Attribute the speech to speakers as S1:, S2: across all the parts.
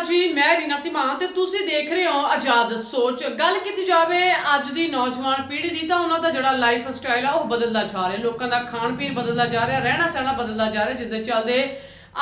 S1: ਅਕਾਲ ਜੀ, ਮੈਂ ਰੀਨਾ ਧੀਮਾਨ ਤੇ ਤੁਸੀਂ ਦੇਖ ਰਹੇ ਹੋ ਆਜ਼ਾਦ ਸੋਚ। ਗੱਲ ਕੀਤੀ ਜਾਵੇ ਅੱਜ ਦੀ ਨੌਜਵਾਨ ਪੀੜ੍ਹੀ ਦੀ, ਤਾਂ ਉਹਨਾਂ ਦਾ ਜਿਹੜਾ ਲਾਈਫ ਸਟਾਈਲ ਆ, ਉਹ ਬਦਲਦਾ ਜਾ ਰਿਹਾ। ਲੋਕਾਂ ਦਾ ਖਾਣ ਪੀਣ ਬਦਲਦਾ ਜਾ ਰਿਹਾ, ਰਹਿਣਾ ਸਹਿਣਾ ਬਦਲਦਾ ਜਾ ਰਿਹਾ, ਜਿਸ ਦੇ ਚੱਲਦੇ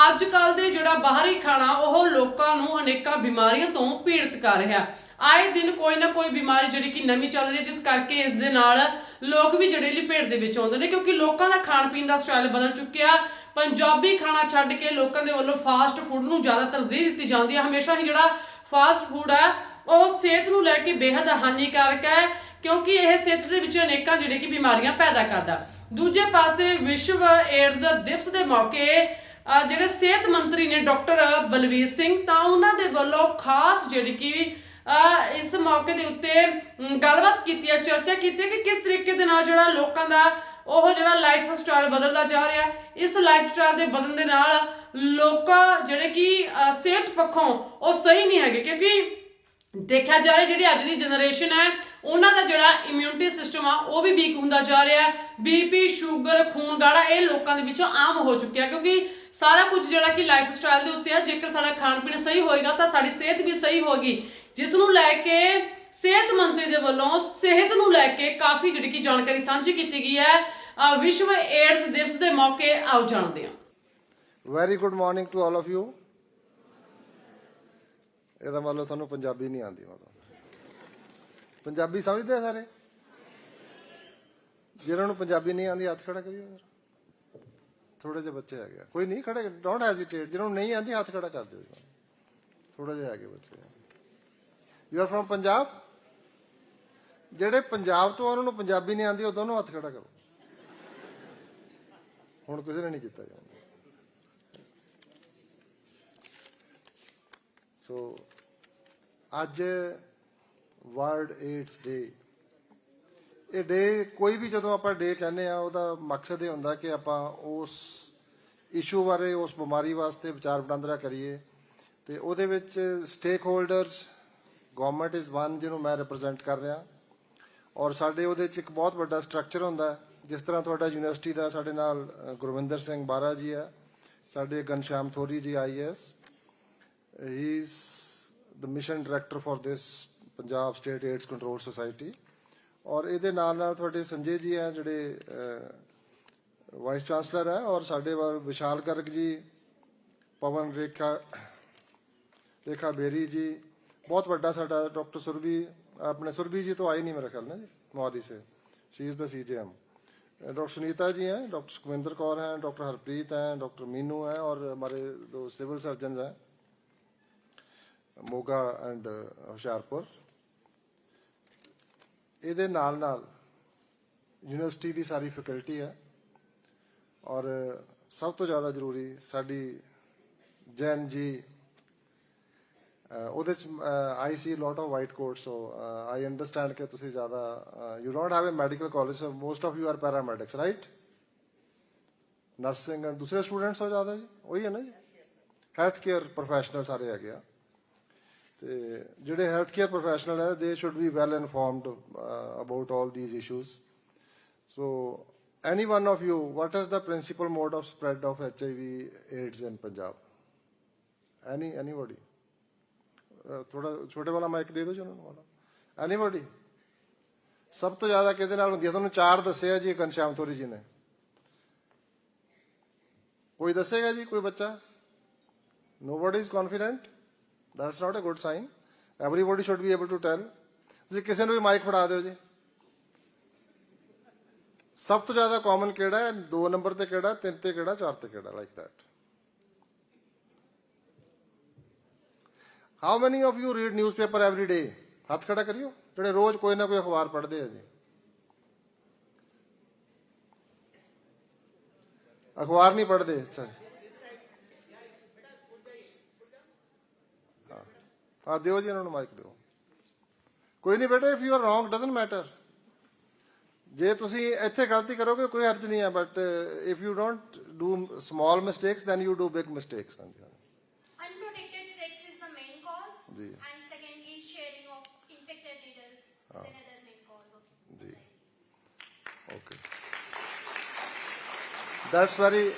S1: ਅੱਜ ਕੱਲ ਦੇ ਜਿਹੜਾ ਬਾਹਰੀ ਖਾਣਾ, ਉਹ ਲੋਕਾਂ ਨੂੰ ਅਨੇਕਾਂ ਬਿਮਾਰੀਆਂ ਤੋਂ ਪੀੜਤ ਕਰ ਰਿਹਾ। ਆਏ ਦਿਨ ਕੋਈ ਨਾ ਕੋਈ ਬਿਮਾਰੀ ਜਿਹੜੀ ਕਿ ਨਵੀਂ ਚੱਲ ਰਹੀ ਹੈ, ਜਿਸ ਕਰਕੇ ਇਸ ਦੇ ਨਾਲ ਲੋਕ ਵੀ ਜਿਹੜੇ ਲਿਪੇਟ ਦੇ ਵਿੱਚ ਆਉਂਦੇ ਨੇ, ਕਿਉਂਕਿ ਲੋਕਾਂ ਦਾ ਖਾਣ ਪੀਣ ਦਾ ਸਟਾਈਲ ਬਦਲ ਚੁੱਕਿਆ। ਪੰਜਾਬੀ ਖਾਣਾ ਛੱਡ ਕੇ ਲੋਕਾਂ ਦੇ ਵੱਲੋਂ ਫਾਸਟ ਫੂਡ ਨੂੰ ਜ਼ਿਆਦਾ ਤਰਜੀਹ ਦਿੱਤੀ ਜਾਂਦੀ ਹੈ। ਹਮੇਸ਼ਾ ਹੀ ਜਿਹੜਾ ਫਾਸਟ ਫੂਡ ਹੈ, ਉਹ ਸਿਹਤ ਨੂੰ ਲੈ ਕੇ ਬੇहद ਹਾਨੀਕਾਰਕ ਹੈ, ਕਿਉਂਕਿ ਇਹ ਸਿਹਤ ਦੇ ਵਿੱਚ ਅਨੇਕਾਂ ਜਿਹੜੇ ਕਿ ਬਿਮਾਰੀਆਂ ਪੈਦਾ ਕਰਦਾ ਦੂਜੇ ਪਾਸੇ ਵਿਸ਼ਵ ਏਡਜ਼ ਦਿਵਸ ਦੇ ਮੌਕੇ ਜਿਹੜੇ ਸਿਹਤ ਮੰਤਰੀ ਨੇ ਡਾਕਟਰ ਬਲਵੀਰ ਸਿੰਘ, ਤਾਂ ਉਹਨਾਂ ਦੇ ਵੱਲੋਂ ਖਾਸ ਜਿਹੜੀ ਕਿ ਇਸ ਮੌਕੇ ਦੇ ਉੱਤੇ ਗੱਲਬਾਤ ਕੀਤੀ ਹੈ, ਚਰਚਾ ਕੀਤੀ ਹੈ ਕਿ ਕਿਸ ਤਰੀਕੇ ਦੇ ਨਾਲ ਜਿਹੜਾ ਲੋਕਾਂ ਦਾ ਉਹ ਜਿਹੜਾ ਲਾਈਫ ਸਟਾਈਲ ਬਦਲਦਾ ਜਾ ਰਿਹਾ ਇਸ ਲਾਈਫ ਸਟਾਈਲ ਦੇ ਬਦਲਣ ਦੇ ਨਾਲ ਲੋਕਾਂ ਜਿਹੜੇ ਕਿ ਸਿਹਤ ਪੱਖੋਂ ਉਹ ਸਹੀ ਨਹੀਂ ਹੈਗੇ, ਕਿਉਂਕਿ ਦੇਖਿਆ ਜਾ ਰਿਹਾ ਜਿਹੜੀ ਅੱਜ ਦੀ ਜਨਰੇਸ਼ਨ ਹੈ, ਉਹਨਾਂ ਦਾ ਜਿਹੜਾ ਇਮਿਊਨਿਟੀ ਸਿਸਟਮ ਆ, ਉਹ ਵੀ ਵੀਕ ਹੁੰਦਾ ਜਾ ਰਿਹਾ ਹੈ। ਬੀਪੀ ਸ਼ੂਗਰ ਖੂਨ, ਗਾੜਾ, ਇਹ ਲੋਕਾਂ ਦੇ ਵਿੱਚੋਂ ਆਮ ਹੋ ਚੁੱਕਿਆ ਕਿਉਂਕਿ ਸਾਰਾ ਕੁਝ ਜਿਹੜਾ ਕਿ ਲਾਈਫ ਸਟਾਈਲ ਦੇ ਉੱਤੇ ਆ, ਜੇਕਰ ਸਾਡਾ ਖਾਣ ਪੀਣ ਸਹੀ ਹੋਏਗਾ, ਤਾਂ ਸਾਡੀ ਸਿਹਤ ਵੀ ਸਹੀ ਹੋਗੀ ਜਿਸ ਨੂੰ ਲੈ ਕੇ ਸਿਹਤ ਮੰਤਰੀ ਦੇ ਵੱਲੋਂ ਸਿਹਤ ਨੂੰ ਲੈ ਕੇ ਕਾਫੀ ਜਿਹੜੀ ਕਿ ਜਾਣਕਾਰੀ ਸਾਂਝੀ ਕੀਤੀ ਗਈ ਹੈ ਵਿਸ਼ਵ ਏਡਜ਼ ਦਿਵਸ ਦੇ ਮੌਕੇ ਆਓ ਜਾਣਦੇ ਹਾਂ।
S2: Very good morning to all of you ਇਹਦਾ ਮਤਲਬ ਤੁਹਾਨੂੰ ਪੰਜਾਬੀ ਨਹੀਂ ਆਉਂਦੀ ਮਤਲਬ। ਪੰਜਾਬੀ ਸਮਝਦੇ ਆ ਸਾਰੇ? ਜਿਹਨਾਂ ਨੂੰ ਪੰਜਾਬੀ ਨਹੀਂ ਆਉਂਦੀ, ਹੱਥ ਖੜਾ ਕਰਿਓ ਯਾਰ ਥੋੜੇ ਜਿਹੇ ਬੱਚੇ ਹੈਗੇ ਕੋਈ ਨਹੀਂ ਖੜੇ ਡੋਂਟ ਹੈਜ਼ਿਟੇਟ ਜਿਹਨਾਂ ਨੂੰ ਨਹੀਂ ਆਉਂਦੀ, ਹੱਥ ਖੜਾ ਕਰ ਦਿਓ ਥੋੜੇ ਜਿਹੇ ਹੈਗੇ ਬੱਚੇ। ਯੂ ਆਰ ਫਰਮ ਪੰਜਾਬ ਜਿਹੜੇ ਪੰਜਾਬ ਤੋਂ ਉਹਨਾਂ ਨੂੰ ਪੰਜਾਬੀ ਨਹੀਂ ਆਉਂਦੀ, ਉਹ ਦੋਨੋਂ ਹੱਥ ਖੜਾ ਕਰੋ। ਹੁਣ ਕਿਸੇ ਨੇ ਨਹੀਂ ਕੀਤਾ ਜਾਂਦਾ ਸੋ ਅੱਜ ਵਰਲਡ ਏਡਸ ਡੇ ਇਹ ਡੇ ਕੋਈ ਵੀ ਜਦੋਂ ਆਪਾਂ ਡੇ ਕਹਿੰਦੇ ਆ, ਉਹਦਾ ਮਕਸਦ ਇਹ ਹੁੰਦਾ ਕਿ ਆਪਾਂ ਉਸ ਇਸ਼ੂ ਬਾਰੇ, ਉਸ ਬਿਮਾਰੀ ਵਾਸਤੇ ਵਿਚਾਰ ਵਟਾਂਦਰਾ ਕਰੀਏ। ਤੇ ਉਹਦੇ ਵਿੱਚ stakeholders government is one ਜਿਹਨੂੰ ਮੈਂ ਰਿਪਰੈਜ਼ੈਂਟ ਕਰ ਰਿਹਾ। ਔਰ ਸਾਡੇ ਉਹਦੇ ਚ ਇੱਕ ਬਹੁਤ ਵੱਡਾ ਸਟਰਕਚਰ ਹੁੰਦਾ। ਜਿਸ ਤਰ੍ਹਾਂ ਤੁਹਾਡਾ ਯੂਨੀਵਰਸਿਟੀ ਦਾ ਸਾਡੇ ਨਾਲ ਗੁਰਵਿੰਦਰ ਸਿੰਘ ਬਾਰਾ ਜੀ ਹੈ ਸਾਡੇ Ghanshyam Thori ji IAS he is the mission director for this Punjab state AIDS control society ਔਰ ਇਹਦੇ ਨਾਲ ਨਾਲ ਤੁਹਾਡੇ ਸੰਜੇ ਜੀ ਹੈ ਜਿਹੜੇ ਵਾਈਸ ਚਾਂਸਲਰ ਹੈ ਔਰ ਸਾਡੇ ਵੱਲ ਵਿਸ਼ਾਲ ਗਰਗ ਜੀ, ਪਵਨ ਰੇਖਾ ਰੇਖਾ ਬੇਰੀ ਜੀ, ਬਹੁਤ ਵੱਡਾ ਸਾਡਾ ਡਾਕਟਰ ਸੁਰਭੀ, ਆਪਣੇ ਸੁਰਭੀ ਜੀ ਤੋਂ ਆਏ ਨਹੀਂ ਮੇਰਾ ਖਿਆਲ ਨਾਲ ਮੋਹਾਲੀ ਸੇ she is the CGM doctor Sunita ji हैं डॉक्टर सुखविंदर कौर हैं डॉक्टर हरप्रीत हैं डॉक्टर मीनू हैं और हमारे दो सिविल सर्जन हैं ਮੋਗਾ ਐਂਡ ਹੁਸ਼ਿਆਰਪੁਰ ਇਹਦੇ ਨਾਲ ਨਾਲ ਯੂਨੀਵਰਸਿਟੀ ਦੀ ਸਾਰੀ ਫੈਕਲਟੀ ਹੈ ਔਰ ਸਭ ਤੋਂ ਜ਼ਿਆਦਾ ਜ਼ਰੂਰੀ ਸਾਡੀ ਜੈਨ ਜੀ ਅਹ ਉਹਦੇ ਚ I see lot of white coat so I understand ਕਿ ਤੁਸੀਂ ਜ਼ਿਆਦਾ you don't have a medical college so most of you are paramedics right nursing and ਦੂਸਰੇ ਸਟੂਡੈਂਟਸ ਹੋ ਜ਼ਿਆਦਾ ਜੀ ਉਹੀ ਹੈ ਨਾ ਜੀ ਹੈਲਥ ਕੇਅਰ ਪ੍ਰੋਫੈਸ਼ਨਲ ਸਾਰੇ ਹੈਗੇ ਆ ਤੇ ਜਿਹੜੇ ਹੈਲਥ ਕੇਅਰ ਪ੍ਰੋਫੈਸ਼ਨਲ ਹੈ they should be well informed about all these issues so any one of you what is the principal mode of spread of HIV AIDS in Punjab any anybody ਥੋੜਾ ਛੋਟੇ ਵਾਲਾ mic ਦੇ ਦਿਓ ਜੀ ਉਹਨਾਂ ਨੂੰ, ਵਾਲਾ। ਐਨੀਬਾਡੀ ਸਭ ਤੋਂ ਜ਼ਿਆਦਾ ਕਿਹਦੇ ਨਾਲ ਹੁੰਦੀ ਹੈ ਤੁਹਾਨੂੰ ਚਾਰ ਦੱਸਿਆ ਜੀ ਘਨਸ਼ਿਆਮ ਥੋਰੀ ਜੀ ਨੇ। ਕੋਈ ਦੱਸੇਗਾ ਜੀ, ਕੋਈ ਬੱਚਾ? Nobody is confident? That's not a good sign. Everybody should be able to tell ਤੁਸੀਂ ਕਿਸੇ ਨੂੰ ਵੀ ਮਾਈਕ ਫੜਾ ਦਿਓ ਜੀ। ਸਭ ਤੋਂ ਜ਼ਿਆਦਾ ਕਾਮਨ ਕਿਹੜਾ ਹੈ? 2 ਨੰਬਰ ਤੇ ਕਿਹੜਾ 3 ਤੇ ਕਿਹੜਾ 4 ਤੇ ਕਿਹੜਾ like that how many of you read newspaper every day ਹੱਥ ਖੜਾ ਕਰਿਓ। ਜਿਹੜੇ ਰੋਜ਼ ਕੋਈ ਨਾ ਕੋਈ ਅਖਬਾਰ ਪੜ੍ਹਦੇ ਆ ਜੀ। ਅਖਬਾਰ ਨਹੀਂ ਪੜ੍ਹਦੇ, ਅੱਛਾ ਜੀ। ਆ ਦਿਓ ਜੀ ਇਹਨਾਂ ਨੂੰ ਮਾਈਕ ਦਿਓ। ਕੋਈ ਨਹੀਂ ਬੇਟਾ if you are wrong doesn't matter ਜੇ ਤੁਸੀਂ ਇੱਥੇ ਗਲਤੀ ਕਰੋਗੇ, ਕੋਈ ਹਰਜ ਨਹੀਂ ਹੈ but if you don't do small mistakes then you do big mistakes ਹਾਂਜੀ ਹਾਂਜੀ
S3: Unprotected sex is the main
S2: जी.
S3: and secondly, sharing of infected needles is another main cause of
S2: ਜੀ okay that's very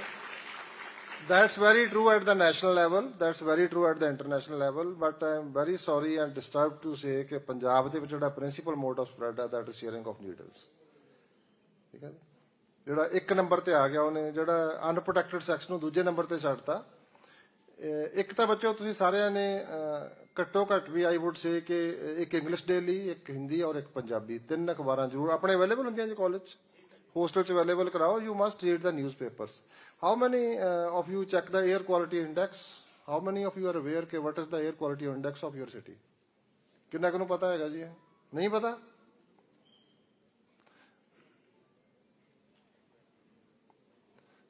S2: That's very true at the national level. That's very true at the international level. But I am very sorry and disturbed to say ਕਿ ਪੰਜਾਬ ਦੇ ਵਿੱਚ ਜਿਹੜਾ principal mode of spread ਹੈ that is sharing of needles. ਠੀਕ ਹੈ ਜੀ? ਜਿਹੜਾ ਇੱਕ ਨੰਬਰ ਤੇ ਆ ਗਿਆ ਉਹਨੇ ਜਿਹੜਾ ਅਨਪ੍ਰੋਟੈਕਟਡ ਸੈਕਸ ਨੂੰ ਦੂਜੇ ਨੰਬਰ ਤੇ ਛੱਡਤਾ ਇੱਕ ਤਾਂ ਬੱਚੋ ਤੁਸੀਂ ਸਾਰਿਆਂ ਨੇ ਘੱਟੋ ਘੱਟ ਵੀ ਆਈ ਊਡ ਸੇ ਕਿ ਇੱਕ ਇੰਗਲਿਸ਼ ਡੇਲੀ ਇੱਕ ਹਿੰਦੀ ਔਰ ਇੱਕ ਪੰਜਾਬੀ ਤਿੰਨ ਅਖਬਾਰਾਂ ਜ਼ਰੂਰ ਆਪਣੇ ਅਵੇਲੇਬਲ ਹੁੰਦੀਆਂ ਜੀ ਕਾਲਜ ਹੋਸਟਲ ਚ ਅਵੇਲੇਬਲ ਕਰਾਓ you must read the newspapers how many of you check the air quality index how many of you are aware ਕਿ what is the air quality index of your city ਕਿੰਨਾ ਕੁ ਨੂੰ ਪਤਾ ਹੈਗਾ ਜੀ ਨਹੀਂ ਪਤਾ?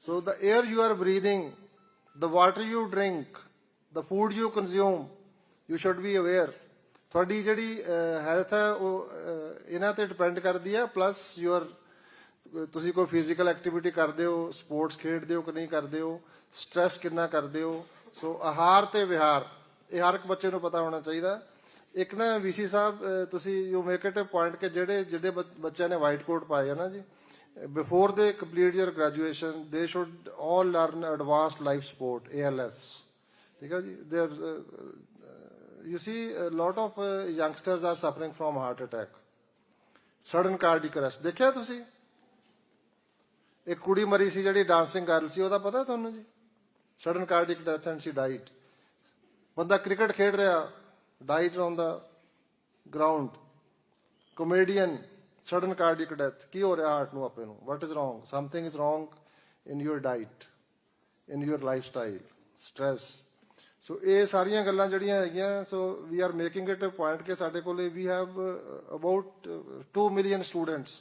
S2: So the air you are breathing the water you drink, the food you consume, you should be aware. ਤੁਹਾਡੀ ਜਿਹੜੀ ਹੈਲਥ ਹੈ ਉਹ ਇਹਨਾਂ ਤੇ ਡਿਪੈਂਡ ਕਰਦੀ ਹੈ ਪਲੱਸ ਯੂਅਰ ਤੁਸੀਂ ਕੋਈ ਫਿਜ਼ੀਕਲ ਐਕਟੀਵਿਟੀ ਕਰਦੇ ਹੋ ਸਪੋਰਟਸ ਖੇਡਦੇ ਹੋ ਕਿ ਨਹੀਂ ਕਰਦੇ ਹੋ ਸਟ੍ਰੈਸ ਕਿੰਨਾ ਕਰਦੇ ਹੋ ਸੋ ਆਹਾਰ ਤੇ ਵਿਹਾਰ ਇਹ ਹਰ ਇੱਕ ਬੱਚੇ ਨੂੰ ਪਤਾ ਹੋਣਾ ਚਾਹੀਦਾ ਇੱਕ ਨਾ ਵੀਸੀ ਸਾਹਿਬ ਤੁਸੀਂ you make it a point ਕਿ ਜਿਹੜੇ ਜਿਹੜੇ ਬੱਚਿਆਂ ਨੇ ਵਾਈਟ ਕੋਟ ਪਾਏ ਆ ਨਾ ਜੀ before they complete their graduation they should all learn advanced life sport ALS ਠੀਕ ਹੈ ਜੀ there uh, uh, you see a lot of uh, youngsters are suffering from heart attack sudden cardiac arrest ਦੇਖਿਆ ਤੁਸੀਂ ਇੱਕ ਕੁੜੀ ਮਰੀ ਸੀ ਜਿਹੜੀ ਡਾਂਸਿੰਗ ਗਰਲ ਸੀ ਉਹਦਾ ਪਤਾ ਤੁਹਾਨੂੰ ਜੀ sudden cardiac death and she died ਬੰਦਾ ਕ੍ਰਿਕਟ ਖੇਡ ਰਿਹਾ died on the ground comedian sudden cardiac death ਕੀ ਹੋ ਰਿਹਾ ਹਾਰਟ ਨੂੰ ਆਪੇ ਨੂੰ? What is wrong something is wrong in your diet in your lifestyle stress so ਇਹ ਸਾਰੀਆਂ ਗੱਲਾਂ ਜਿਹੜੀਆਂ ਹੈਗੀਆਂ so we are making it a point ਕਿ ਸਾਡੇ ਕੋਲੇ we have about 2 million students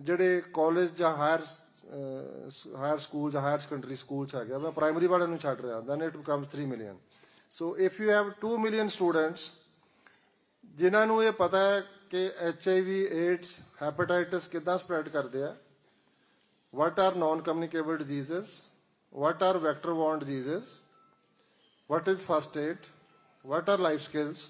S2: ਜਿਹੜੇ ਕਾਲਜ ਜਾਂ ਹਾਇਰ ਹਾਇਰ ਸਕੂਲ ਜਾਂ ਹਾਇਰ ਸੈਕੰਡਰੀ ਸਕੂਲ ਚ ਹੈਗੇ ਆ। ਮੈਂ ਪ੍ਰਾਇਮਰੀ ਵਾਲਿਆਂ ਨੂੰ ਛੱਡ ਰਿਹਾ then it becomes 3 million so if you have 2 million students ਜਿਨ੍ਹਾਂ ਨੂੰ ਇਹ ਪਤਾ ਹੈ ਕਿ H I V AIDS hepatitis ਕਿੱਦਾਂ ਸਪਰੈਡ ਕਰਦੇ ਆ? What are non-communicable diseases? What are vector-borne diseases? What is first aid? What are life skills?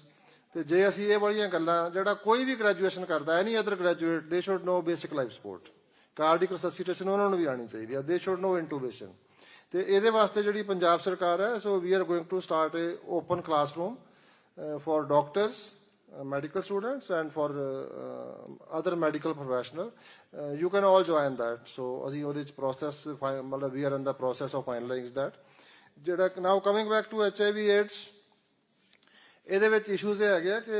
S2: ਤੇ ਜੇ ਅਸੀਂ ਇਹ ਵਾਲੀਆਂ ਗੱਲਾਂ, ਜਿਹੜਾ ਕੋਈ ਵੀ ਗ੍ਰੈਜੂਏਸ਼ਨ ਕਰਦਾ any other graduate they should know basic life support cardiac resuscitation ਉਹਨਾਂ ਨੂੰ ਵੀ ਆਣੀ ਚਾਹੀਦੀ ਆ। ਦੇ ਸ਼ੁੱਡ ਨੋ ਇੰਟੂਬੇਸ਼ਨ ਤੇ ਇਹਦੇ ਵਾਸਤੇ ਜਿਹੜੀ ਪੰਜਾਬ ਸਰਕਾਰ ਹੈ so we are going to start a open classroom for doctors medical students and for uh, uh, other medical professional uh, you can all join that so ਅਸੀਂ ਉਹਦੇ ਚ process fi- ਮਤਲਬ we are in the process of finalizing that ਜਿਹੜਾ now coming back to HIV AIDS ਇਹਦੇ ਵਿੱਚ issues ਇਹ ਹੈਗੇ ਆ ਕਿ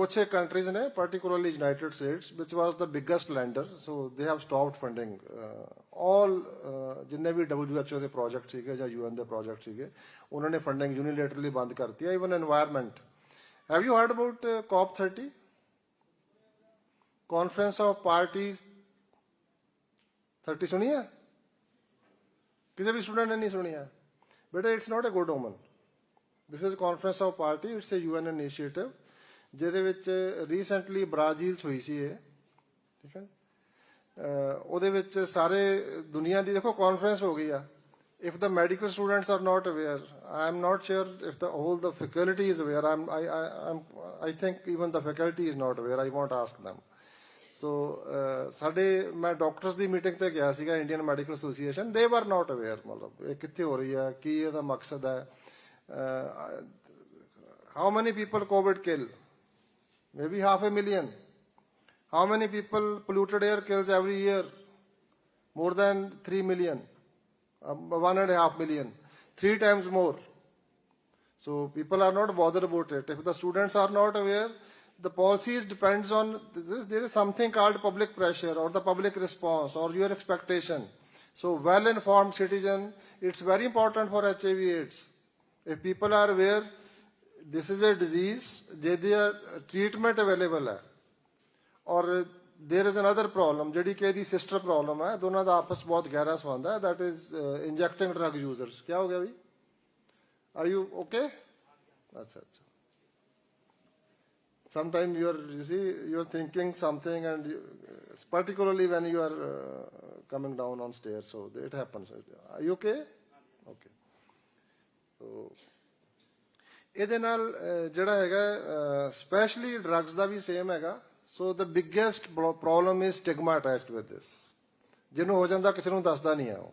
S2: Kuch countries, ne, particularly United States, which was the biggest lender, so they have stopped funding uh, all uh, ਜਿੰਨੇ ਵੀ WHO ਦੇ project ਸੀਗੇ ਜਾਂ UN ਦੇ ਪ੍ਰੋਜੈਕਟ ਸੀਗੇ ਉਹਨਾਂ ਨੇ ਫੰਡਿੰਗ ਯੂਨੀਲੇਟਰਲੀ ਬੰਦ ਕਰਤੀ ਹੈ even environment have you heard about COP 30 conference of parties 30 ਸੁਣੀ ਹੈ ਕਿਸੇ ਵੀ ਸਟੂਡੈਂਟ ਨੇ ਨਹੀਂ ਸੁਣਿਆ ਬੇਟਾ it's not a good omen this is conference of party it's a UN initiative ਜਿਹਦੇ ਵਿੱਚ ਰੀਸੈਂਟਲੀ ਬ੍ਰਾਜ਼ੀਲ 'ਚ ਹੋਈ ਸੀ ਇਹ ਠੀਕ ਹੈ ਅਹ ਉਹਦੇ ਵਿੱਚ ਸਾਰੇ ਦੁਨੀਆ ਦੀ ਦੇਖੋ ਕਾਨਫਰੰਸ ਹੋ ਗਈ ਆ if the medical students are not aware i am not sure if the whole the faculty is aware i'm i i i'm i think even the faculty is not aware i won't ask them ਸੋ ਸਾਡੇ ਮੈਂ doctors ਦੀ meeting ਤੇ ਗਿਆ ਸੀਗਾ Indian medical association ਦੇ ਵਰ ਨਾਟ aware ਮਤਲਬ ਇਹ ਕਿੱਥੇ ਹੋ ਰਹੀ ਹੈ ਕੀ ਇਹਦਾ ਮਕਸਦ ਹੈ how many people covid kill maybe half a million how many people polluted air kills every year more than 3 million um, one and a half million three times more so people are not bothered about it. If the students are not aware, the policies depends on there is something called public pressure or the public response or your expectation. So well-informed citizen, it's very important for HIV/AIDS. If people are aware, this is a disease, there treatment available ਹੈ ਔਰ there is another problem ਜਿਹੜੀ ਕਿ ਇਹਦੀ sister problem ਹੈ ਦੋਨਾਂ ਦਾ ਆਪਸ 'ਚ ਬਹੁਤ ਗਹਿਰਾ ਸੰਬੰਧ ਹੈ that is uh, injecting drug users ਕੀ ਹੋ ਗਿਆ ਵੀ Are you okay? That's it. Sometimes you are, you see, you are thinking something, and you, particularly when you are uh, coming down on stairs, so it happens. Are you okay? Okay. ਇਹਦੇ ਨਾਲ ਜਿਹੜਾ ਹੈਗਾ specially drugs ਦਾ ਵੀ same ਹੈਗਾ। So the biggest problem is stigma attached with this ਜਿਹਨੂੰ ਹੋ ਜਾਂਦਾ, ਕਿਸੇ ਨੂੰ ਦੱਸਦਾ ਨਹੀਂ ਆ ਉਹ।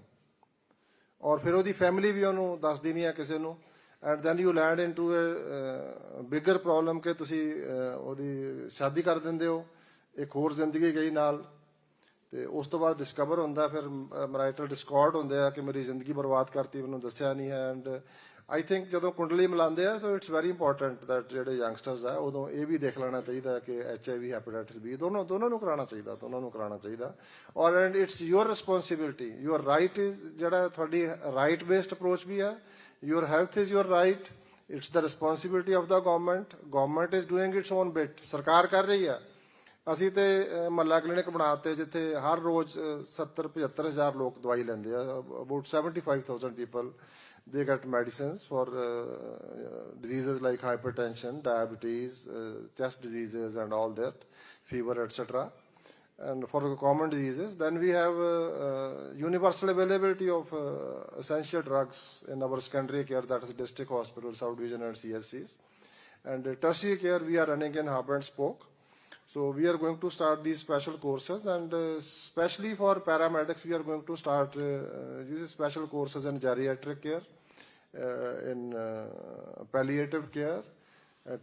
S2: ਔਰ ਫਿਰ ਉਹਦੀ ਫੈਮਿਲੀ ਵੀ ਉਹਨੂੰ ਦੱਸਦੀ ਨਹੀਂ ਆ ਕਿਸੇ ਨੂੰ। And then you land into a bigger problem ਕਿ ਤੁਸੀਂ ਉਹਦੀ ਸ਼ਾਦੀ ਕਰ ਦਿੰਦੇ ਹੋ, ਇੱਕ ਹੋਰ ਜ਼ਿੰਦਗੀ ਗਈ ਨਾਲ। ਤੇ ਉਸ ਤੋਂ ਬਾਅਦ ਡਿਸਕਵਰ ਹੁੰਦਾ, ਫਿਰ ਮਰਾਈਟਲ ਡਿਸਕਾਰਡ ਹੁੰਦੇ ਆ ਕਿ ਮੇਰੀ ਜ਼ਿੰਦਗੀ ਬਰਬਾਦ ਕਰਤੀ, ਮੈਨੂੰ ਦੱਸਿਆ ਨਹੀਂ। ਹੈ ਐਂਡ ਆਈ ਥਿੰਕ ਜਦੋਂ ਕੁੰਡਲੀ ਮਿਲਾਉਂਦੇ ਆ so it's very important that ਜਿਹੜੇ ਯੰਗਸਟਰਸ ਆ, ਉਦੋਂ ਇਹ ਵੀ ਦੇਖ ਲੈਣਾ ਚਾਹੀਦਾ ਹੈ ਕਿ ਐਚਆਈਵੀ ਹੈਪੇਟਾਈਟਿਸ ਬੀ ਦੋਨੋਂ ਦੋਨੋਂ ਨੂੰ ਕਰਾਉਣਾ ਚਾਹੀਦਾ, ਦੋਨੋਂ ਨੂੰ ਕਰਾਉਣਾ ਚਾਹੀਦਾ। ਔਰ and it's your responsibility your right is ਜਿਹੜਾ ਤੁਹਾਡੀ ਰਾਈਟ ਬੇਸਡ ਅਪਰੋਚ ਵੀ ਹੈ your health is your right it's the responsibility of the government government is doing its own bit ਸਰਕਾਰ ਕਰ ਰਹੀ ਹੈ ਅਸੀਂ ਤੇ ਮਹੱਲਾ ਕਲੀਨਿਕ ਬਣਾਤੇ ਜਿੱਥੇ ਹਰ ਰੋਜ਼ 70 75 ਹਜ਼ਾਰ ਲੋਕ ਦਵਾਈ ਲੈਂਦੇ ਆ about 75000 people they get medicines for uh, diseases like hypertension diabetes uh, chest diseases and all that fever etc and for common diseases then we have uh, universal availability of essential drugs in our secondary care that is district hospitals south division and cscs and tertiary care we are running in hub and spoke. So we are going to start these special courses and uh, especially for paramedics we are going to start uh, these special courses in geriatric care, in palliative care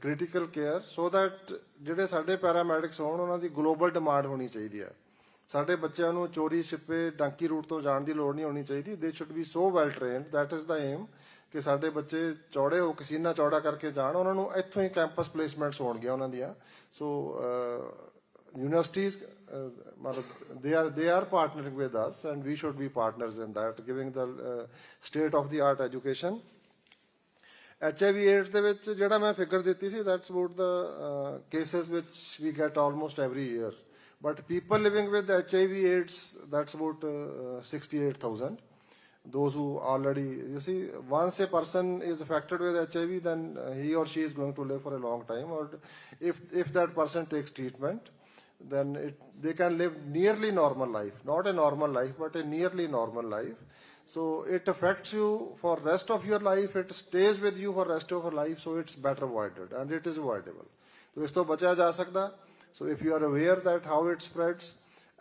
S2: critical care so critical ਜਿਹੜੇ ਸਾਡੇ paramedics ਹੋਣ, ਉਹਨਾਂ ਦੀ global demand ਹੋਣੀ ਚਾਹੀਦੀ ਹੈ। ਸਾਡੇ ਬੱਚਿਆਂ ਨੂੰ ਚੋਰੀ, ਛਿਪੇ, ਡਾਂਕੀ ਰੂਟ ਤੋਂ ਜਾਣ ਦੀ ਲੋੜ ਨਹੀਂ ਹੋਣੀ ਚਾਹੀਦੀ। They should be so well trained that is the aim ਕਿ ਸਾਡੇ ਬੱਚੇ ਚੌੜੇ ਹੋ ਕੇ ਚੌੜਾ ਕਰਕੇ ਜਾਣ। ਉਹਨਾਂ ਨੂੰ ਇੱਥੋਂ ਹੀ ਕੈਂਪਸ ਪਲੇਸਮੈਂਟਸ ਹੋਣਗੀਆਂ ਉਹਨਾਂ ਦੀਆਂ। So universities uh, they are they are partnering with us and we should be partners in that giving the uh, state of the art education HIV AIDS ਦੇ ਵਿੱਚ ਜਿਹੜਾ ਮੈਂ ਫਿਗਰ ਦਿੱਤੀ ਸੀ that's about the uh, cases which we get almost every year but people living with HIV AIDS that's about uh, 68000 those who already you see once a person is affected with hiv then uh, he or she is going to live for a long time or if if that person takes treatment then it, they can live nearly normal life not a normal life but a nearly normal life so it affects you for rest of your life it stays with you for rest of your life so it's better avoided and it is avoidable so ਇਸ ਤੋਂ ਬਚਿਆ ਜਾ ਸਕਦਾ so if you are aware that how it spreads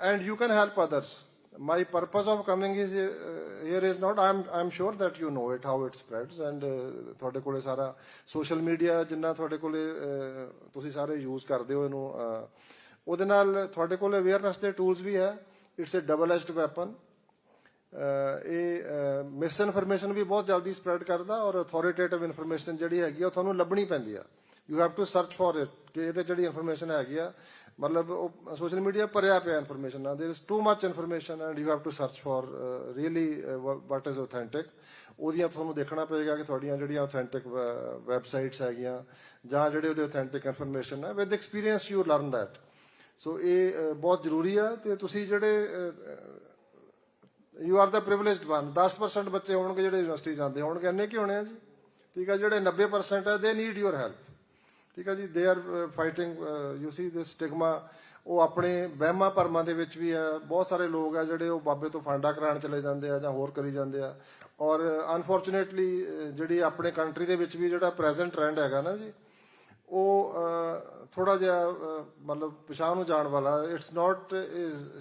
S2: and you can help others my purpose of coming is uh, here is not i'm i'm sure that you know it how it spreads and uh, ਤੁਹਾਡੇ ਕੋਲੇ ਸਾਰਾ social media ਜਿੰਨਾ ਤੁਹਾਡੇ ਕੋਲੇ uh, ਤੁਸੀਂ ਸਾਰੇ use ਕਰਦੇ ਹੋ ਇਹਨੂੰ uh, ਉਹਦੇ ਨਾਲ ਤੁਹਾਡੇ ਕੋਲ ਅਵੇਅਰਨੈਸ ਦੇ ਟੂਲਸ ਵੀ ਹੈ। It's a double edged weapon ਇਹ ਮਿਸ ਇਨਫੋਰਮੇਸ਼ਨ ਵੀ ਬਹੁਤ ਜਲਦੀ ਸਪਰੈਡ ਕਰਦਾ ਔਰ ਅਥਾਰਟੇਟਿਵ ਇਨਫੋਰਮੇਸ਼ਨ ਜਿਹੜੀ ਹੈਗੀ ਉਹ ਤੁਹਾਨੂੰ ਲੱਭਣੀ ਪੈਂਦੀ ਆ। You have to search for it ਕਿ ਇਹਦੇ ਜਿਹੜੀ ਇਨਫੋਰਮੇਸ਼ਨ ਹੈਗੀ ਆ, ਮਤਲਬ ਉਹ ਸੋਸ਼ਲ ਮੀਡੀਆ ਭਰਿਆ ਪਿਆ ਇਨਫੋਰਮੇਸ਼ਨ ਨਾਲ there is too much information and you have to search for really what is authentic ਉਹਦੀਆਂ ਤੁਹਾਨੂੰ ਦੇਖਣਾ ਪਏਗਾ ਕਿ ਤੁਹਾਡੀਆਂ ਜਿਹੜੀਆਂ ਆਥੈਂਟਿਕ ਵੈਬਸਾਈਟਸ ਹੈਗੀਆਂ ਜਾਂ ਜਿਹੜੇ ਉਹਦੇ ਆਥੈਂਟਿਕ ਇਨਫੋਰਮੇਸ਼ਨ ਹੈ with experience you learn that so ਇਹ ਬਹੁਤ ਜ਼ਰੂਰੀ ਆ ਤੇ ਤੁਸੀਂ ਜਿਹੜੇ you are the privileged one 10% ਬੱਚੇ ਹੋਣਗੇ ਜਿਹੜੇ ਯੂਨੀਵਰਸਿਟੀ ਜਾਂਦੇ ਹੋਣਗੇ ਇੰਨੇ ਕੀ ਹੋਣੇ ਆ ਜੀ? ਠੀਕ ਆ, ਜਿਹੜੇ 90% ਹੈ ਦੇ ਨੀਡ ਯੂਰ ਹੈਲਪ ਠੀਕ ਆ ਜੀ they are fighting you see this stigma ਉਹ ਆਪਣੇ ਵਹਿਮਾਂ ਭਰਮਾਂ ਦੇ ਵਿੱਚ ਵੀ ਆ। ਬਹੁਤ ਸਾਰੇ ਲੋਕ ਆ ਜਿਹੜੇ ਉਹ ਬਾਬੇ ਤੋਂ ਫਾਂਡਾ ਕਰਾਉਣ ਚਲੇ ਜਾਂਦੇ ਆ ਜਾਂ ਹੋਰ ਕਰੀ ਜਾਂਦੇ ਆ। ਔਰ ਅਨਫੋਰਚੂਨੇਟਲੀ ਜਿਹੜੀ ਆਪਣੇ ਕੰਟਰੀ ਦੇ ਵਿੱਚ ਵੀ ਜਿਹੜਾ ਪ੍ਰੈਜ਼ੈਂਟ ਟ੍ਰੈਂਡ ਹੈਗਾ ਨਾ ਜੀ ਉਹ ਥੋੜਾ ਜਿਹਾ ਮਤਲਬ ਪਛਾਣ ਨੂੰ ਜਾਣ ਵਾਲਾ it's not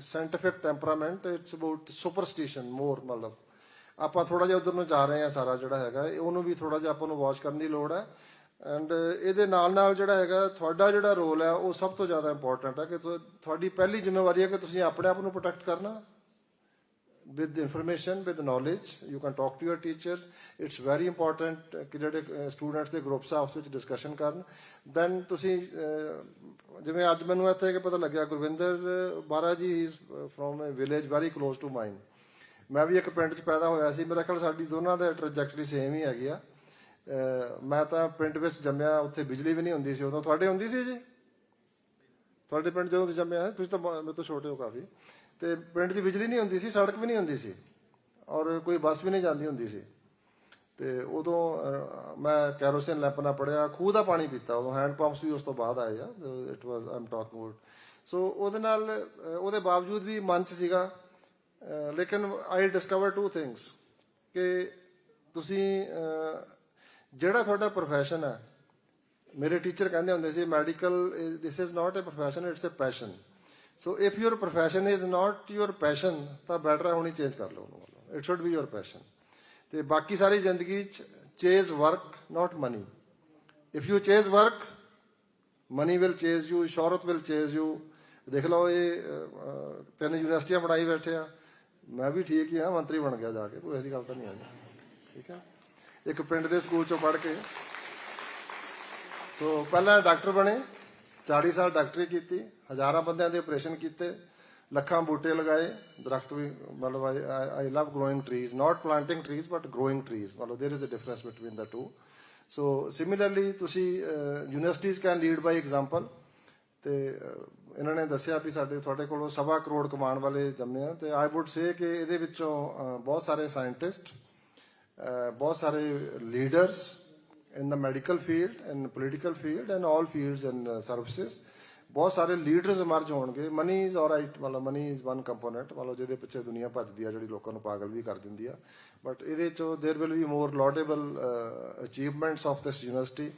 S2: scientific temperament it's about superstition more ਮਤਲਬ। ਆਪਾਂ ਥੋੜਾ ਜਿਹਾ ਉਧਰ ਨੂੰ ਜਾ ਰਹੇ ਹਾਂ ਸਾਰਾ ਜਿਹੜਾ ਹੈਗਾ, ਉਹਨੂੰ ਵੀ ਥੋੜਾ ਜਿਹਾ ਆਪਾਂ ਨੂੰ ਵਾਚ ਕਰਨ ਦੀ ਲੋੜ ਹੈ। ਐਂਡ ਇਹਦੇ ਨਾਲ ਨਾਲ ਜਿਹੜਾ ਹੈਗਾ, ਤੁਹਾਡਾ ਜਿਹੜਾ ਰੋਲ ਹੈ, ਉਹ ਸਭ ਤੋਂ ਜ਼ਿਆਦਾ ਇੰਪੋਰਟੈਂਟ ਹੈ ਕਿ ਤੁਹਾਡੀ ਪਹਿਲੀ ਜ਼ਿੰਮੇਵਾਰੀ ਹੈ ਕਿ ਤੁਸੀਂ ਆਪਣੇ ਆਪ ਨੂੰ ਪ੍ਰੋਟੈਕਟ ਕਰਨਾ। With information, with knowledge, you can talk to your teachers. It's very important ਕਿ ਜਿਹੜੇ ਸਟੂਡੈਂਟਸ ਦੇ ਗਰੁੱਪਸ ਆਪਸ ਵਿੱਚ ਡਿਸਕਸ਼ਨ ਕਰਨ ਦੈਨ ਤੁਸੀਂ ਜਿਵੇਂ ਅੱਜ ਮੈਨੂੰ ਇੱਥੇ ਕਿ ਪਤਾ ਲੱਗਿਆ Gurvinder Bara ji is from a village very close to mine ਮੈਂ ਵੀ ਇੱਕ ਪਿੰਡ 'ਚ ਪੈਦਾ ਹੋਇਆ ਸੀ ਮੇਰਾ ਖਿਆਲ ਸਾਡੀ ਦੋਨਾਂ ਦਾ ਟ੍ਰੈਜੈਕਟਰੀ ਸੇਮ ਹੀ ਹੈਗੀ ਆ ਮੈਂ ਤਾਂ ਪਿੰਡ ਵਿੱਚ ਜੰਮਿਆ ਉੱਥੇ ਬਿਜਲੀ ਵੀ ਨਹੀਂ ਹੁੰਦੀ ਸੀ ਉਦੋਂ ਤੁਹਾਡੇ ਹੁੰਦੀ ਸੀ ਜੀ ਤੁਹਾਡੇ ਪਿੰਡ ਜਦੋਂ ਤੁਸੀਂ ਜੰਮਿਆ ਤੁਸੀਂ ਤਾਂ ਮੇਰੇ ਤੋਂ ਛੋਟੇ ਹੋ ਕਾਫੀ ਤੇ ਪਿੰਡ 'ਚ ਬਿਜਲੀ ਨਹੀਂ ਹੁੰਦੀ ਸੀ, ਸੜਕ ਵੀ ਨਹੀਂ ਹੁੰਦੀ ਸੀ ਔਰ ਕੋਈ ਬੱਸ ਵੀ ਨਹੀਂ ਜਾਂਦੀ ਹੁੰਦੀ ਸੀ। ਤੇ ਉਦੋਂ ਮੈਂ ਕੈਰੋਸਿਨ ਲੈਂਪ ਨਾਲ ਪੜਿਆ ਖੂਹ ਦਾ ਪਾਣੀ ਪੀਤਾ, ਉਦੋਂ ਹੈਂਡ ਪੰਪਸ ਵੀ ਉਸ ਤੋਂ ਬਾਅਦ ਆਏ ਆ it was um talking about so ਉਹਦੇ ਨਾਲ ਉਹਦੇ ਬਾਵਜੂਦ ਵੀ ਮਨ 'ਚ ਸੀਗਾ ਲੇਕਿਨ ਆਈ ਡਿਸਕਵਰ ਟੂ ਥਿੰਗਸ ਕਿ ਤੁਸੀਂ ਜਿਹੜਾ ਤੁਹਾਡਾ profession ਹੈ, ਮੇਰੇ ਟੀਚਰ ਕਹਿੰਦੇ ਹੁੰਦੇ ਸੀ medical this is not a profession it's a passion so if your profession is not your passion ਤਾਂ ਬੈਟਰ ਹੈ, ਹੁਣੀ ਚੇਂਜ ਕਰ ਲਓ ਉਹਨੂੰ it should be your passion ਤੇ ਬਾਕੀ ਸਾਰੀ ਜ਼ਿੰਦਗੀ ਚ chase work not money if you chase work money will chase you ਸ਼ੌਹਰਤ will chase you ਦੇਖ ਲਓ ਇਹ ਤਿੰਨ ਯੂਨੀਵਰਸਿਟੀਆਂ ਬਣਾਈ ਬੈਠੇ ਆ। ਮੈਂ ਵੀ ਠੀਕ ਹੀ ਆ, ਮੰਤਰੀ ਬਣ ਗਿਆ ਜਾ ਕੇ, ਕੋਈ ਐਸੀ ਗੱਲ ਤਾਂ ਨਹੀਂ ਆ ਜੀ। ਠੀਕ ਹੈ? ਇੱਕ ਪਿੰਡ ਦੇ ਸਕੂਲ ਚੋਂ ਪੜ੍ਹ ਕੇ। ਸੋ ਪਹਿਲਾਂ ਡਾਕਟਰ ਬਣੇ 40 ਸਾਲ ਡਾਕਟਰੀ ਕੀਤੀ। ਹਜ਼ਾਰਾਂ ਬੰਦਿਆਂ ਦੇ ਆਪਰੇਸ਼ਨ ਕੀਤੇ ਲੱਖਾਂ ਬੂਟੇ ਲਗਾਏ ਦਰਖਤ ਵੀ ਮਤਲਬ I love growing trees not planting trees but growing trees ਮਤਲਬ there is a difference between the two so similarly ਤੁਸੀਂ universities can lead by example ਤੇ ਅਹ, ਇਹਨਾਂ ਨੇ ਦੱਸਿਆ ਵੀ ਸਾਡੇ ਤੁਹਾਡੇ ਕੋਲੋਂ ਸਵਾ ਕਰੋੜ ਕਮਾਉਣ ਵਾਲੇ ਜੰਮੇ ਆ ਤੇ ਆਈ ਊਡ ਸੇ ਕਿ ਇਹਦੇ ਵਿੱਚੋਂ ਅਹ, ਬਹੁਤ ਸਾਰੇ ਸਾਇੰਟਿਸਟ ਬਹੁਤ ਸਾਰੇ leaders in the medical field in political field and all fields and services ਬਹੁਤ ਸਾਰੇ ਲੀਡਰਸ ਇਮਰਜ ਹੋਣਗੇ ਮਨੀ ਇਜ਼ ਆਲਰਾਈਟ ਮਤਲਬ ਮਨੀ ਇਜ਼ ਵਨ ਕੰਪੋਨੈਂਟ ਮਤਲਬ ਜਿਹਦੇ ਪਿੱਛੇ ਦੁਨੀਆ ਭੱਜਦੀ ਆ ਜਿਹੜੀ ਲੋਕਾਂ ਨੂੰ ਪਾਗਲ ਵੀ ਕਰ ਦਿੰਦੀ ਆ ਬਟ ਇਹਦੇ ਚੋਂ there will be more laudable achievements of this university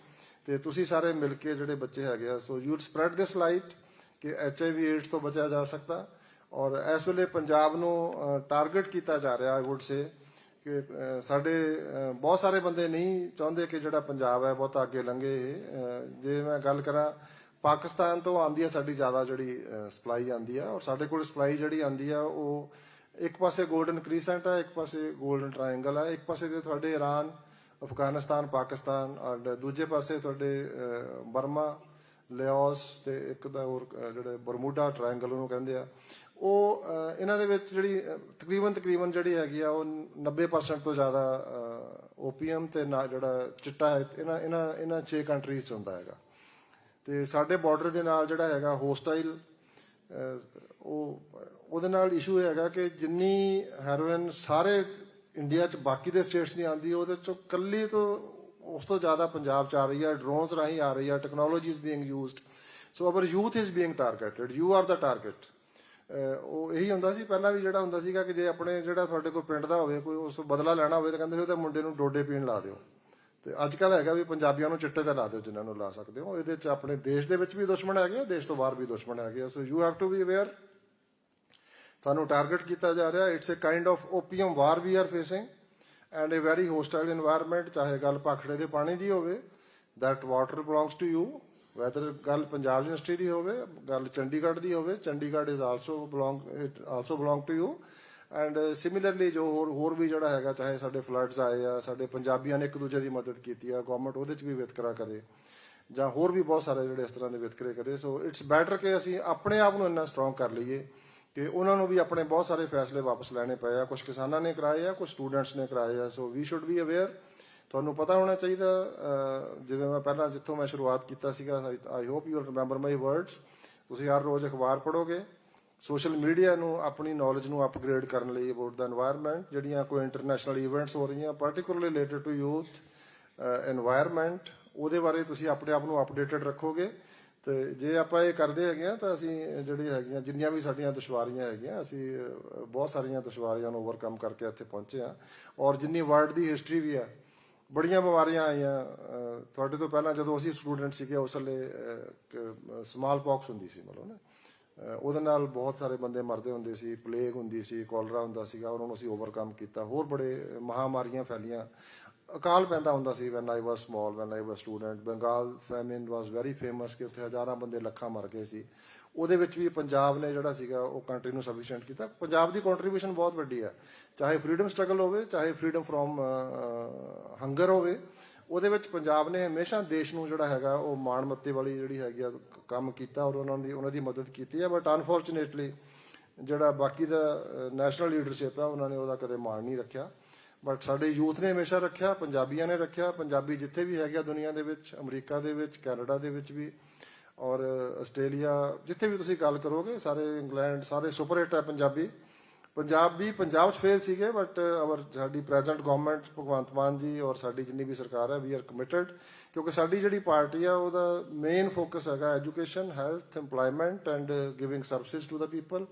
S2: ਤੇ ਤੁਸੀਂ ਸਾਰੇ ਮਿਲ ਕੇ ਜਿਹੜੇ ਬੱਚੇ ਹੈਗੇ ਆ so you spread this light ਕਿ ਐਚਆਈਵੀ ਏਡਸ ਤੋਂ ਬਚਿਆ ਜਾ ਸਕਦਾ ਔਰ ਇਸ ਵੇਲੇ ਪੰਜਾਬ ਨੂੰ ਟਾਰਗੇਟ ਕੀਤਾ ਜਾ ਰਿਹਾ ਆਈ ਊਡ ਸੇ ਕਿ ਅਹ, ਸਾਡੇ ਅਹ, ਬਹੁਤ ਸਾਰੇ ਬੰਦੇ ਨਹੀਂ ਚਾਹੁੰਦੇ ਕਿ ਜਿਹੜਾ ਪੰਜਾਬ ਹੈ ਬਹੁਤ ਅੱਗੇ ਲੰਘੇ ਇਹ। ਅਹ, ਜੇ ਮੈਂ ਗੱਲ ਕਰਾਂ ਪਾਕਿਸਤਾਨ ਤੋਂ ਆਂਦੀ ਹੈ ਸਾਡੀ ਜ਼ਿਆਦਾ ਜਿਹੜੀ ਸਪਲਾਈ ਆਂਦੀ ਆ ਔਰ ਸਾਡੇ ਕੋਲ ਸਪਲਾਈ ਜਿਹੜੀ ਆਂਦੀ ਆ ਉਹ ਇੱਕ ਪਾਸੇ 골ਡਨ ਕ੍ਰੀਸੈਂਟ ਹੈ ਇੱਕ ਪਾਸੇ 골ਡਨ ਟ੍ਰਾਇੰਗਲ ਹੈ ਇੱਕ ਪਾਸੇ ਤੇ ਤੁਹਾਡੇ ਈਰਾਨ ਅਫਗਾਨਿਸਤਾਨ ਪਾਕਿਸਤਾਨ ਔਰ ਦੂਜੇ ਪਾਸੇ ਤੁਹਾਡੇ ਬਰਮਾ ਲਿਓਸ ਤੇ ਇੱਕ ਦਾ ਹੋਰ ਅਹ, ਜਿਹੜੇ ਬਰਮੂਡਾ ਟ੍ਰਾਇੰਗਲ ਉਹਨੂੰ ਕਹਿੰਦੇ ਆ। ਉਹ ਇਹਨਾਂ ਦੇ ਵਿੱਚ ਜਿਹੜੀ ਤਕਰੀਬਨ ਤਕਰੀਬਨ ਜਿਹੜੀ ਹੈਗੀ ਆ ਉਹ 90% ਤੋਂ ਜ਼ਿਆਦਾ ਓਪੀਐਮ ਤੇ ਨਾ ਜਿਹੜਾ ਚਿੱਟਾ ਹੈ ਇਹਨਾਂ ਇਹਨਾਂ ਇਹਨਾਂ 6 ਕੰਟਰੀਜ਼ ਚ ਹੁੰਦਾ ਹੈਗਾ। ਤੇ ਸਾਡੇ ਬਾਰਡਰ ਦੇ ਨਾਲ ਜਿਹੜਾ ਹੈਗਾ ਹੋਸਟਾਈਲ ਉਹ, ਉਹਦੇ ਨਾਲ ਇਸ਼ੂ ਹੈਗਾ ਕਿ ਜਿੰਨੀ ਹੈਰੋਇਨ ਸਾਰੇ ਇੰਡੀਆ ਚ ਬਾਕੀ ਦੇ ਸਟੇਟਸ ਨਹੀਂ ਆਂਦੀ ਉਹਦੇ ਚੋਂ ਕੱਲੀ ਤੋਂ ਉਸ ਤੋਂ ਜ਼ਿਆਦਾ ਪੰਜਾਬ ਚ ਆ ਰਹੀ ਹੈ ਡਰੋਨਸ ਰਾਹੀਂ ਆ ਰਹੀ ਹੈ technology is being used so our youth is being targeted you are the target ਉਹ ਇਹੀ ਹੁੰਦਾ ਸੀ, ਪਹਿਲਾਂ ਵੀ ਜਿਹੜਾ ਹੁੰਦਾ ਸੀਗਾ ਕਿ ਜੇ ਆਪਣੇ ਜਿਹੜਾ ਤੁਹਾਡੇ ਕੋਲ ਪਿੰਡ ਦਾ ਹੋਵੇ, ਕੋਈ ਉਸ ਤੋਂ ਬਦਲਾ ਲੈਣਾ ਹੋਵੇ, ਤਾਂ ਕਹਿੰਦੇ ਸੀ ਉਹਦੇ ਮੁੰਡੇ ਨੂੰ ਡੋਡੇ ਪੀਣ ਲਾ ਦਿਓ। ਤੇ ਅੱਜ ਕੱਲ ਹੈਗਾ ਵੀ ਪੰਜਾਬੀਆਂ ਨੂੰ ਚਿੱਟੇ ਤੇ ਲਾ ਦਿਓ ਜਿਨ੍ਹਾਂ ਨੂੰ ਲਾ ਸਕਦੇ ਹੋ। ਇਹਦੇ ਚ ਆਪਣੇ ਦੇਸ਼ ਦੇ ਵਿੱਚ ਵੀ ਦੁਸ਼ਮਣ ਹੈਗੇ ਆ, ਦੇਸ਼ ਤੋਂ ਬਾਹਰ ਵੀ ਦੁਸ਼ਮਣ ਹੈਗੇ ਆ। So you have to be aware ਸਾਨੂੰ ਟਾਰਗੇਟ ਕੀਤਾ ਜਾ ਰਿਹਾ। It's a kind of opium war we are facing and a very hostile environment ਚਾਹੇ ਗੱਲ ਪਾਖੜੇ ਦੇ ਪਾਣੀ ਦੀ ਹੋਵੇ that water belongs to you whether ਗੱਲ ਪੰਜਾਬ ਯੂਨੀਵਰਸਿਟੀ ਦੀ ਹੋਵੇ, ਗੱਲ ਚੰਡੀਗੜ੍ਹ ਦੀ ਹੋਵੇ, Chandigarh is also belong it also belong to you and similarly uh, ਜੋ ਹੋਰ ਹੋਰ ਵੀ ਜਿਹੜਾ ਹੈਗਾ, ਚਾਹੇ ਸਾਡੇ ਫਲੱਡਸ ਆਏ ਆ, ਸਾਡੇ ਪੰਜਾਬੀਆਂ ਨੇ ਇੱਕ ਦੂਜੇ ਦੀ ਮਦਦ ਕੀਤੀ ਆ ਗਵਰਨਮੈਂਟ ਉਹਦੇ ਚ ਵੀ ਵਿਤਕਰਾ ਕਰੇ, ਜਾਂ ਹੋਰ ਵੀ ਬਹੁਤ ਸਾਰੇ ਜਿਹੜੇ ਇਸ ਤਰ੍ਹਾਂ ਦੇ ਵਿਤਕਰੇ ਕਰੇ ਸੋ ਇਟਸ ਬੈਟਰ ਕਿ ਅਸੀਂ ਆਪਣੇ ਆਪ ਨੂੰ ਇੰਨਾ ਸਟਰੋਂਗ ਕਰ ਲਈਏ ਕਿ ਉਹਨਾਂ ਨੂੰ ਵੀ ਆਪਣੇ ਬਹੁਤ ਸਾਰੇ ਫੈਸਲੇ ਵਾਪਸ ਲੈਣੇ ਪਏ ਆ। ਕੁਝ ਕਿਸਾਨਾਂ ਨੇ ਕਰਾਏ ਆ ਕੁਝ ਸਟੂਡੈਂਟਸ ਨੇ ਕਰਾਏ ਆ so we should be aware ਤੁਹਾਨੂੰ ਪਤਾ ਹੋਣਾ ਚਾਹੀਦਾ ਜਿਵੇਂ ਮੈਂ ਪਹਿਲਾਂ ਜਿੱਥੋਂ ਮੈਂ ਸ਼ੁਰੂਆਤ ਕੀਤਾ ਸੀਗਾ I hope you remember my words ਤੁਸੀਂ ਹਰ ਰੋਜ਼ ਅਖਬਾਰ ਪੜੋਗੇ ਸੋਸ਼ਲ ਮੀਡੀਆ ਨੂੰ, ਆਪਣੀ ਨੌਲੇਜ ਨੂੰ ਅਪਗ੍ਰੇਡ ਕਰਨ ਲਈ ਅਬਾਊਟ ਦਾ এনवायरमेंट ਜਿਹੜੀਆਂ ਕੋਈ ਇੰਟਰਨੈਸ਼ਨਲ ਇਵੈਂਟਸ ਹੋ ਰਹੀਆਂ particularly related to youth environment ਉਹਦੇ ਬਾਰੇ ਤੁਸੀਂ ਆਪਣੇ ਆਪ ਨੂੰ ਅਪਡੇਟਡ ਰੱਖੋਗੇ। ਤੇ ਜੇ ਆਪਾਂ ਇਹ ਕਰਦੇ ਹੈਗੇ ਆ ਤਾਂ ਅਸੀਂ ਜਿਹੜੀ ਹੈਗੀਆਂ, ਜਿੰਨੀਆਂ ਵੀ ਸਾਡੀਆਂ ਦੁਸ਼ਵਾਰੀਆਂ ਹੈਗੀਆਂ, ਅਸੀਂ ਬਹੁਤ ਸਾਰੀਆਂ ਦੁਸ਼ਵਾਰੀਆਂ ਨੂੰ ਓਵਰਕਮ ਕਰਕੇ ਇੱਥੇ ਪਹੁੰਚੇ ਆ ਔਰ ਜਿੰਨੀ ਵਰਲਡ ਦੀ ਹਿਸਟਰੀ ਵੀ ਆ, ਬੜੀਆਂ ਬਿਮਾਰੀਆਂ ਆਈਆਂ। ਤੁਹਾਡੇ ਤੋਂ ਪਹਿਲਾਂ ਜਦੋਂ ਅਸੀਂ ਸਟੂਡੈਂਟ ਸੀਗੇ, ਉਸ ਵੇਲੇ ਸਮਾਲ ਪੌਕਸ ਹੁੰਦੀ ਸੀ ਮਤਲਬ ਨਾ। ਉਹਦੇ ਨਾਲ ਬਹੁਤ ਸਾਰੇ ਬੰਦੇ ਮਰਦੇ ਹੁੰਦੇ ਸੀ ਪਲੇਗ ਹੁੰਦੀ ਸੀ ਕੋਲਰਾ ਹੁੰਦਾ ਸੀਗਾ, ਉਹਨਾਂ ਨੂੰ ਅਸੀਂ ਓਵਰਕਮ ਕੀਤਾ। ਹੋਰ ਬੜੇ ਮਹਾਮਾਰੀਆਂ ਫੈਲੀਆਂ। ਅਕਾਲ ਪੈਂਦਾ ਹੁੰਦਾ ਸੀ when I was small when I was student Bengal famine was very famous ਕਿ ਉੱਥੇ ਹਜ਼ਾਰਾਂ ਬੰਦੇ ਲੱਖਾਂ ਮਰ ਗਏ ਸੀ। ਉਹਦੇ ਵਿੱਚ ਵੀ ਪੰਜਾਬ ਨੇ ਜਿਹੜਾ ਸੀਗਾ, ਉਹ ਕੰਟਰੀ ਨੂੰ ਸਫੀਸ਼ੀਐਂਟ ਕੀਤਾ। ਪੰਜਾਬ ਦੀ ਕੰਟਰੀਬਿਊਸ਼ਨ ਬਹੁਤ ਵੱਡੀ ਆ। ਚਾਹੇ ਫਰੀडम ਸਟਰਗਲ ਹੋਵੇ, ਚਾਹੇ ਫਰੀडम ਫਰੋਮ ਹੰਗਰ ਹੋਵੇ, ਉਹਦੇ ਵਿੱਚ ਪੰਜਾਬ ਨੇ ਹਮੇਸ਼ਾ ਦੇਸ਼ ਨੂੰ ਜਿਹੜਾ ਹੈਗਾ, ਉਹ ਮਾਣਮੱਤੇ ਵਾਲੀ ਜਿਹੜੀ ਹੈਗੀ ਆ ਕੰਮ ਕੀਤਾ ਔਰ ਉਹਨਾਂ ਦੀ ਉਹਨਾਂ ਦੀ ਮਦਦ ਕੀਤੀ ਹੈ ਬਟ ਅਨਫੋਰਚੂਨੇਟਲੀ ਜਿਹੜਾ ਬਾਕੀ ਦਾ ਨੈਸ਼ਨਲ ਲੀਡਰਸ਼ਿਪ ਹੈ, ਉਹਨਾਂ ਨੇ ਉਹਦਾ ਕਦੇ ਮਾਣ ਨਹੀਂ ਰੱਖਿਆ। ਬਟ ਸਾਡੇ ਯੂਥ ਨੇ ਹਮੇਸ਼ਾ ਰੱਖਿਆ, ਪੰਜਾਬੀਆਂ ਨੇ ਰੱਖਿਆ। ਪੰਜਾਬੀ ਜਿੱਥੇ ਵੀ ਹੈਗੇ ਆ ਦੁਨੀਆ ਦੇ ਵਿੱਚ, ਅਮਰੀਕਾ ਦੇ ਵਿੱਚ, ਕੈਨੇਡਾ ਦੇ ਵਿੱਚ ਵੀ ਔਰ ਆਸਟ੍ਰੇਲੀਆ, ਜਿੱਥੇ ਵੀ ਤੁਸੀਂ ਗੱਲ ਕਰੋਗੇ, ਸਾਰੇ ਇੰਗਲੈਂਡ, ਸਾਰੇ ਸੁਪਰ ਹਿੱਟ ਹੈ ਪੰਜਾਬੀ। ਪੰਜਾਬ ਵੀ, ਪੰਜਾਬ 'ਚ ਫੇਲ ਸੀਗੇ ਬਟ ਅਵਰ ਸਾਡੀ ਪ੍ਰੈਜ਼ੈਂਟ ਗਵਰਨਮੈਂਟ ਭਗਵੰਤ ਮਾਨ ਜੀ ਔਰ ਸਾਡੀ ਜਿੰਨੀ ਵੀ ਸਰਕਾਰ ਹੈ ਵੀ ਆਰ ਕਮਿਟਡ ਕਿਉਂਕਿ ਸਾਡੀ ਜਿਹੜੀ ਪਾਰਟੀ ਆ, ਉਹਦਾ ਮੇਨ ਫੋਕਸ ਹੈਗਾ education health employment and giving services to the people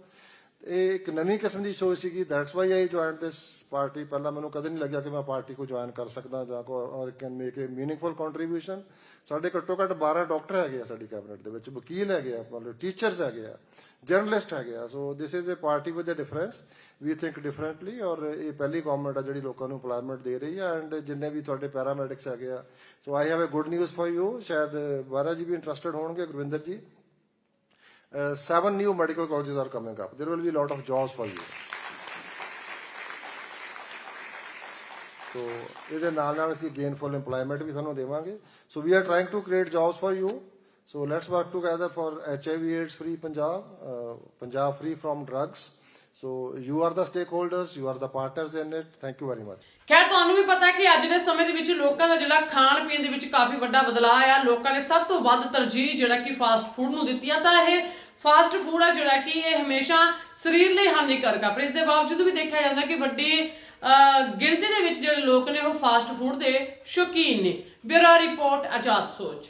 S2: ਇਹ ਇੱਕ ਨਵੀਂ ਕਿਸਮ ਦੀ ਸੋਚ ਸੀਗੀ that's why I joined this party ਪਹਿਲਾਂ ਮੈਨੂੰ ਕਦੇ ਨਹੀਂ ਲੱਗਿਆ ਕਿ ਮੈਂ ਪਾਰਟੀ ਕੋ ਜੁਆਇਨ ਕਰ ਸਕਦਾ ਜਾਂ ਕੋ ਔਰ can make a meaningful contribution ਸਾਡੇ ਘੱਟੋ ਘੱਟ 12 ਡਾਕਟਰ ਹੈਗੇ ਆ ਸਾਡੀ ਕੈਬਨਿਟ ਦੇ ਵਿੱਚ, ਵਕੀਲ ਹੈਗੇ ਆ, ਮਤਲਬ ਟੀਚਰਸ ਹੈਗੇ ਆ ਜਰਨਲਿਸਟ ਹੈਗੇ ਆ। So this is a party with a difference we think differently ਔਰ ਇਹ ਪਹਿਲੀ ਗਵਰਨਮੈਂਟ ਆ ਜਿਹੜੀ ਲੋਕਾਂ ਨੂੰ ਏਮਪਲੋਇਮੈਂਟ ਦੇ ਰਹੀ ਆ ਐਂਡ ਜਿੰਨੇ ਵੀ ਤੁਹਾਡੇ ਪੈਰਾਮੈਡਿਕਸ ਹੈਗੇ ਆ। So I have a good news for you ਸ਼ਾਇਦ ਬਾਰਾ ਜੀ ਵੀ ਇੰਟਰਸਟਿਡ ਹੋਣਗੇ, ਗੁਰਵਿੰਦਰ ਜੀ। Uh, seven new medical colleges are coming up. There will be a lot of jobs for you. ਸੋ ਇਹਦੇ ਨਾਲ ਨਾਲ ਅਸੀਂ ਗੇਨਫੁਲ EMPLOYMENT ਵੀ ਸਾਨੂੰ ਦੇਵਾਂਗੇ so we are trying to create jobs for you so let's work together for HIV AIDS free Punjab Punjab free from drugs so you are the stakeholders you are the partners in it thank you very much
S1: ਖੈਰ ਤੁਹਾਨੂੰ ਵੀ ਪਤਾ ਕਿ ਅੱਜ ਦੇ ਸਮੇਂ ਦੇ ਵਿੱਚ ਲੋਕਾਂ ਦਾ ਜਿਹੜਾ ਖਾਣ ਪੀਣ ਦੇ ਵਿੱਚ ਕਾਫੀ ਵੱਡਾ ਬਦਲਾਅ ਆਇਆ ਲੋਕਾਂ ਨੇ ਸਭ ਤੋਂ ਵੱਧ ਤਰਜੀਹ ਜਿਹੜਾ ਕਿ ਫਾਸਟ ਫੂਡ ਨੂੰ ਦਿੱਤੀ ਆ ਤਾਂ ਇਹ ਫਾਸਟ ਫੂਡ ਆ ਜਿਹੜਾ ਕਿ ਇਹ ਹਮੇਸ਼ਾ ਸਰੀਰ ਲਈ ਹਾਨੀਕਾਰਕ ਆ। ਪਰ ਇਸ ਦੇ ਬਾਵਜੂਦ ਵੀ ਦੇਖਿਆ ਜਾਂਦਾ ਕਿ ਵੱਡੀ ਗਿਣਤੀ ਦੇ ਵਿੱਚ ਜਿਹੜੇ ਲੋਕ ਨੇ ਉਹ ਫਾਸਟ ਫੂਡ ਦੇ ਸ਼ੌਕੀਨ ਨੇ। ਬਿਊਰੋ ਰਿਪੋਰਟ, ਆਜ਼ਾਦ ਸੋਚ।